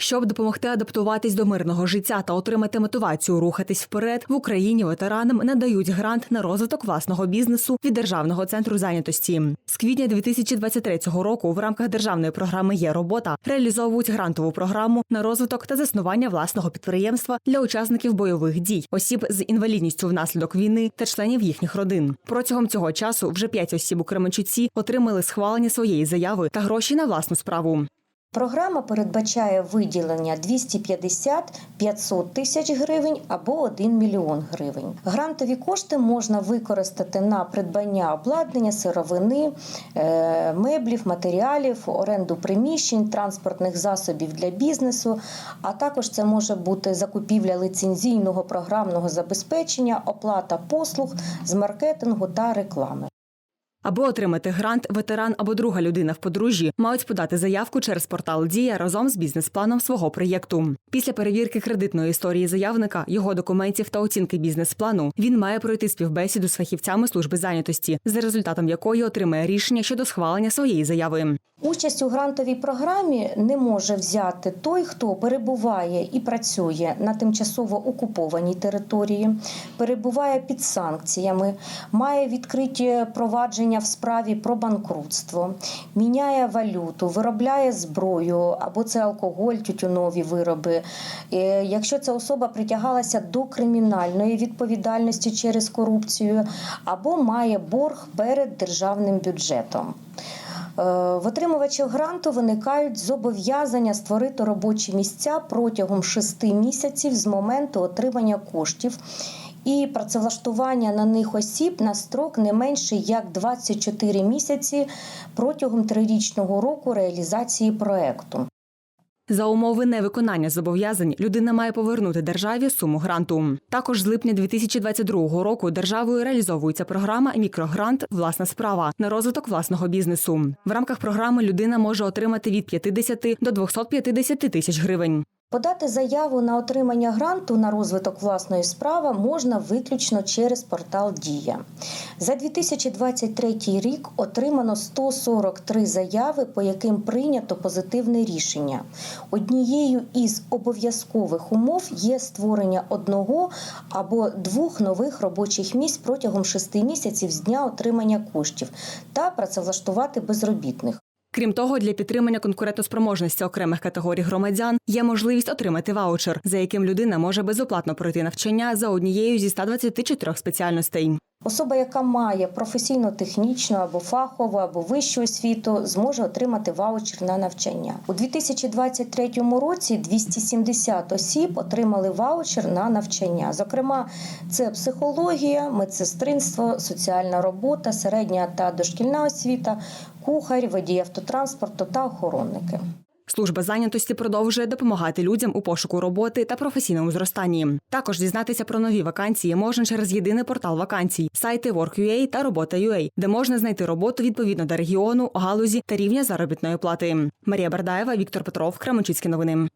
Щоб допомогти адаптуватись до мирного життя та отримати мотивацію рухатись вперед, в Україні ветеранам надають грант на розвиток власного бізнесу від Державного центру зайнятості. З квітня 2023 року в рамках державної програми Є робота реалізовують грантову програму на розвиток та заснування власного підприємства для учасників бойових дій, осіб з інвалідністю внаслідок війни та членів їхніх родин. Протягом цього часу вже п'ять осіб у Кременчуці отримали схвалення своєї заяви та гроші на власну справу. Програма передбачає виділення 250-500 тисяч гривень або 1 мільйон гривень. Грантові кошти можна використати на придбання обладнання, сировини, е, меблів, матеріалів, оренду приміщень, транспортних засобів для бізнесу. А також це може бути закупівля лицензійного програмного забезпечення, оплата послуг з маркетингу та реклами. Аби отримати грант, ветеран або друга людина в подружжі мають подати заявку через портал Дія разом з бізнес-планом свого проєкту. Після перевірки кредитної історії заявника, його документів та оцінки бізнес-плану він має пройти співбесіду з фахівцями служби зайнятості, за результатом якої отримає рішення щодо схвалення своєї заяви. Участь у грантовій програмі не може взяти той, хто перебуває і працює на тимчасово окупованій території, перебуває під санкціями, має відкриті провадження в справі про банкрутство, міняє валюту, виробляє зброю або це алкоголь, тютюнові вироби. Е, Якщо ця особа притягалася до кримінальної відповідальності через корупцію, або має борг перед державним бюджетом. Е, В отримувачів гранту виникають зобов'язання створити робочі місця протягом шести місяців з моменту отримання коштів. І працевлаштування на них осіб на строк не менше як 24 місяці протягом трирічного року реалізації проекту. За умови невиконання зобов'язань людина має повернути державі суму гранту. Також з липня 2022 року державою реалізовується програма Мікрогрант Власна справа на розвиток власного бізнесу. В рамках програми людина може отримати від 50 до 250 тисяч гривень. Подати заяву на отримання гранту на розвиток власної справи можна виключно через портал Дія. За 2023 рік отримано 143 заяви, по яким прийнято позитивне рішення. Однією із обов'язкових умов є створення одного або двох нових робочих місць протягом шести місяців з дня отримання коштів та працевлаштувати безробітних. Крім того, для підтримання конкурентоспроможності окремих категорій громадян є можливість отримати ваучер, за яким людина може безоплатно пройти навчання за однією зі 124 спеціальностей. Особа, яка має професійно-технічну або фахову, або вищу освіту, зможе отримати ваучер на навчання. У 2023 році 270 осіб отримали ваучер на навчання. Зокрема, це психологія, медсестринство, соціальна робота, середня та дошкільна освіта, кухар, водій автотранспорту та охоронники. Служба зайнятості продовжує допомагати людям у пошуку роботи та професійному зростанні. Також дізнатися про нові вакансії можна через єдиний портал вакансій, сайти Work.ua та Робота.ua, де можна знайти роботу відповідно до регіону, галузі та рівня заробітної плати. Марія Бардаєва, Віктор Петров, Кременчуцькі новини.